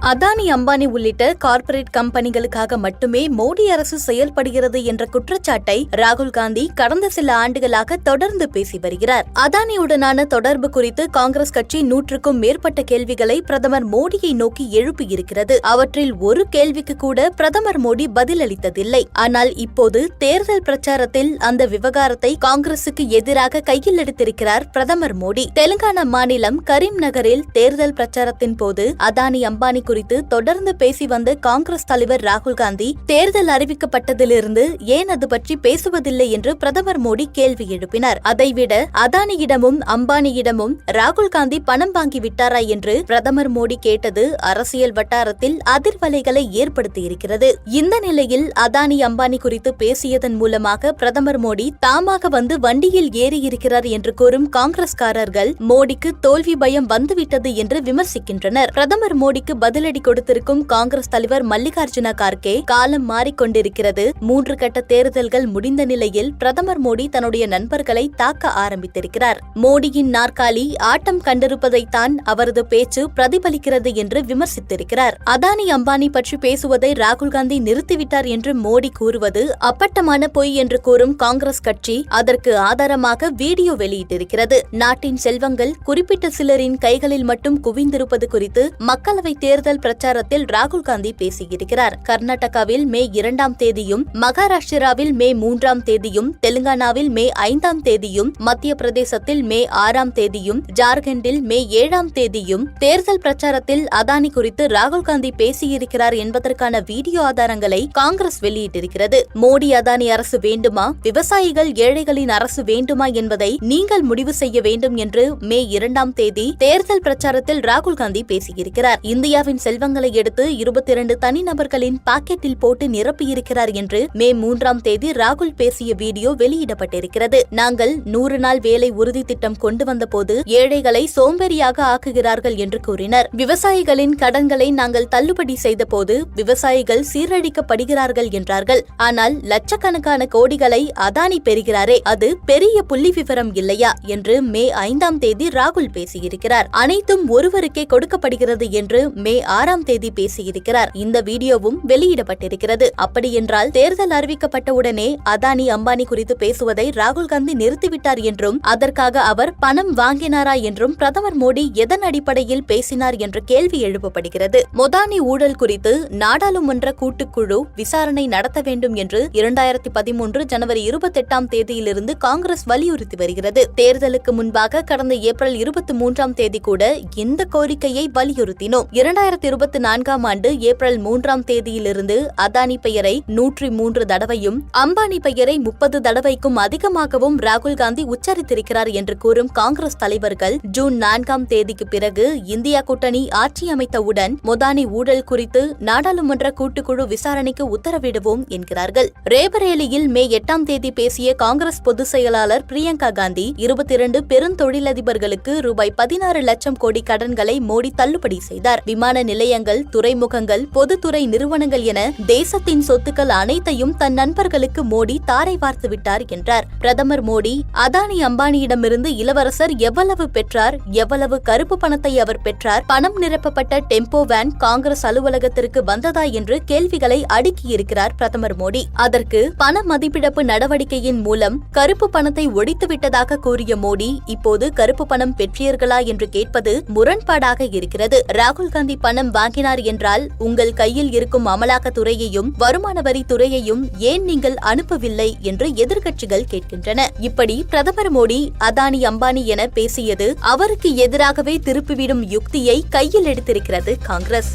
அதானி அம்பானி உள்ளிட்ட கார்ப்பரேட் கம்பெனிகளுக்காக மட்டுமே மோடி அரசு செயல்படுகிறது என்ற குற்றச்சாட்டை ராகுல் காந்தி கடந்த சில ஆண்டுகளாக தொடர்ந்து பேசி வருகிறார். அதானியுடனான தொடர்பு குறித்து காங்கிரஸ் கட்சி நூற்றுக்கும் மேற்பட்ட கேள்விகளை பிரதமர் மோடியை நோக்கி எழுப்பியிருக்கிறது. அவற்றில் ஒரு கேள்விக்கு கூட பிரதமர் மோடி பதிலளித்ததில்லை. ஆனால் இப்போது தேர்தல் பிரச்சாரத்தில் அந்த விவகாரத்தை காங்கிரசுக்கு எதிராக கையில் எடுத்திருக்கிறார் பிரதமர் மோடி. தெலுங்கானா மாநிலம் கரீம் நகரில் தேர்தல் பிரச்சாரத்தின் போது அதானி அம்பானி குறித்து தொடர்ந்து பேசி வந்த காங்கிரஸ் தலைவர் ராகுல் காந்தி தேர்தல் அறிவிக்கப்பட்டதிலிருந்து ஏன் அது பற்றி பேசுவதில்லை என்று பிரதமர் மோடி கேள்வி எழுப்பினார். அதைவிட அதானியிடமும் அம்பானியிடமும் ராகுல் காந்தி பணம் வாங்கி விட்டாரா என்று பிரதமர் மோடி கேட்டது அரசியல் வட்டாரத்தில் அதிர்வலைகளை ஏற்படுத்தியிருக்கிறது. இந்த நிலையில் அதானி அம்பானி குறித்து பேசியதன் மூலமாக பிரதமர் மோடி தாமாக வந்து வண்டியில் ஏறியிருக்கிறார் என்று கூறும் காங்கிரஸ்காரர்கள் மோடிக்கு தோல்வி பயம் வந்துவிட்டது என்று விமர்சிக்கின்றனர். பிரதமர் மோடிக்கு பதில் பதிலடி கொடுத்திருக்கும் காங்கிரஸ் தலைவர் மல்லிகார்ஜுன கார்கே காலம் மாறிக்கொண்டிருக்கிறது. மூன்று கட்ட தேர்தல்கள் முடிந்த நிலையில் பிரதமர் மோடி தன்னுடைய நண்பர்களை தாக்க ஆரம்பித்திருக்கிறார். மோடியின் நாற்காலி ஆட்டம் கண்டிருப்பதைத்தான் அவரது பேச்சு பிரதிபலிக்கிறது என்று விமர்சித்திருக்கிறார். அதானி அம்பானி பற்றி பேசுவதை ராகுல் காந்தி நிறுத்திவிட்டார் என்று மோடி கூறுவது அப்பட்டமான பொய் என்று கூறும் காங்கிரஸ் கட்சி அதற்கு ஆதாரமாக வீடியோ வெளியிட்டிருக்கிறது. நாட்டின் செல்வங்கள் குறிப்பிட்ட சிலரின் கைகளில் மட்டும் குவிந்திருப்பது குறித்து மக்களவை தேர்தல் தேர்தல் பிரச்சாரத்தில் ராகுல் காந்தி பேசியிருக்கிறார். கர்நாடகாவில் மே இரண்டாம் தேதியும் மகாராஷ்டிராவில் மே மூன்றாம் தேதியும் தெலுங்கானாவில் மே ஐந்தாம் தேதியும் மத்திய பிரதேசத்தில் மே ஆறாம் தேதியும் ஜார்க்கண்டில் மே ஏழாம் தேதியும் தேர்தல் பிரச்சாரத்தில் அதானி குறித்து ராகுல் காந்தி பேசியிருக்கிறார் என்பதற்கான வீடியோ ஆதாரங்களை காங்கிரஸ் வெளியிட்டிருக்கிறது. மோடி அதானி அரசு வேண்டுமா? விவசாயிகள் ஏழைகளின் அரசு வேண்டுமா என்பதை நீங்கள் முடிவு செய்ய வேண்டும் என்று மே இரண்டாம் தேதி தேர்தல் பிரச்சாரத்தில் ராகுல் காந்தி பேசியிருக்கிறார். இந்தியாவின் செல்வங்களை எடுத்து இருபத்தி இரண்டு தனிநபர்களின் பாக்கெட்டில் போட்டு நிரப்பியிருக்கிறார் என்று மே மூன்றாம் தேதி ராகுல் பேசிய வீடியோ வெளியிடப்பட்டிருக்கிறது. நாங்கள் நூறு நாள் வேலை உறுதி திட்டம் கொண்டு வந்தபோது ஏழைகளை சோம்பேறியாக ஆக்குகிறார்கள் என்று கூறினர். விவசாயிகளின் கடன்களை நாங்கள் தள்ளுபடி செய்தபோது விவசாயிகள் சீரழிக்கப்படுகிறார்கள் என்றார்கள். ஆனால் லட்சக்கணக்கான கோடிகளை அதானி பெறுகிறாரே அது பெரிய புள்ளி விவரம் இல்லையா என்று மே ஐந்தாம் தேதி ராகுல் பேசியிருக்கிறார். அனைத்தும் ஒருவருக்கே கொடுக்கப்படுகிறது என்று மே ஆறாம் தேதி பேசியிருக்கிறார். இந்த வீடியோவும் வெளியிடப்பட்டிருக்கிறது. அப்படியென்றால் தேர்தல் அறிவிக்கப்பட்டவுடனே அதானி அம்பானி குறித்து பேசுவதை ராகுல் காந்தி நிறுத்திவிட்டார் என்றும் அதற்காக அவர் பணம் வாங்கினாரா என்றும் பிரதமர் மோடி எதன் அடிப்படையில் பேசினார் என்ற கேள்வி எழுப்பப்படுகிறது. மொதானி ஊழல் குறித்து நாடாளுமன்ற கூட்டுக்குழு விசாரணை நடத்த வேண்டும் என்று இரண்டாயிரத்தி பதிமூன்று ஜனவரி இருபத்தெட்டாம் தேதியிலிருந்து காங்கிரஸ் வலியுறுத்தி வருகிறது. தேர்தலுக்கு முன்பாக கடந்த ஏப்ரல் இருபத்தி மூன்றாம் தேதி கூட இந்த கோரிக்கையை வலியுறுத்தினோம். இரண்டாயிரத்தி இரண்டாயிரத்தி இருபத்தி நான்காம் ஆண்டு ஏப்ரல் மூன்றாம் தேதியிலிருந்து அதானி பெயரை நூற்றி மூன்று தடவையும் அம்பானி பெயரை முப்பது தடவைக்கும் அதிகமாகவும் ராகுல் காந்தி உச்சரித்திருக்கிறார் என்று கூறும் காங்கிரஸ் தலைவர்கள் ஜூன் நான்காம் தேதிக்கு பிறகு இந்தியா கூட்டணி ஆட்சி அமைத்தவுடன் மொதானி ஊழல் குறித்து நாடாளுமன்ற கூட்டுக்குழு விசாரணைக்கு உத்தரவிடுவோம் என்கிறார்கள். ரேபரேலியில் மே எட்டாம் தேதி பேசிய காங்கிரஸ் பொதுச் செயலாளர் பிரியங்கா காந்தி இருபத்தி இரண்டு பெருந்தொழிலதிபர்களுக்கு ரூபாய் பதினாறு லட்சம் கோடி கடன்களை மோடி தள்ளுபடி செய்தார். விமான நிலையங்கள் துறைமுகங்கள் பொதுத்துறை நிறுவனங்கள் என தேசத்தின் சொத்துக்கள் அனைத்தையும் தன் நண்பர்களுக்கு மோடி தாரை பார்த்து விட்டார் என்றார். பிரதமர் மோடி அதானி அம்பானியிடமிருந்து இளவரசர் எவ்வளவு பெற்றார்? எவ்வளவு கருப்பு பணத்தை அவர் பெற்றார்? பணம் நிரப்பப்பட்ட டெம்போ வேன் காங்கிரஸ் அலுவலகத்திற்கு வந்ததா? என்று கேள்விகளை அடுக்கியிருக்கிறார் பிரதமர் மோடி. அதற்கு பண மதிப்பிழப்பு நடவடிக்கையின் மூலம் கருப்பு பணத்தை ஒழித்துவிட்டதாக கூறிய மோடி இப்போது கருப்பு பணம் பெற்றீர்களா? என்று கேட்பது முரண்பாடாக இருக்கிறது. ராகுல் காந்தி பண பணம் வாங்கினார் என்றால் உங்கள் கையில் இருக்கும் அமலாக்கத்துறையையும் வருமான வரி துறையையும் ஏன் நீங்கள் அனுப்பவில்லை என்று எதிர்க்கட்சிகள் கேட்கின்றன. இப்படி பிரதமர் மோடி அதானி அம்பானி என பேசியது அவருக்கு எதிராகவே திருப்பிவிடும் யுக்தியை கையில் எடுத்திருக்கிறது காங்கிரஸ்.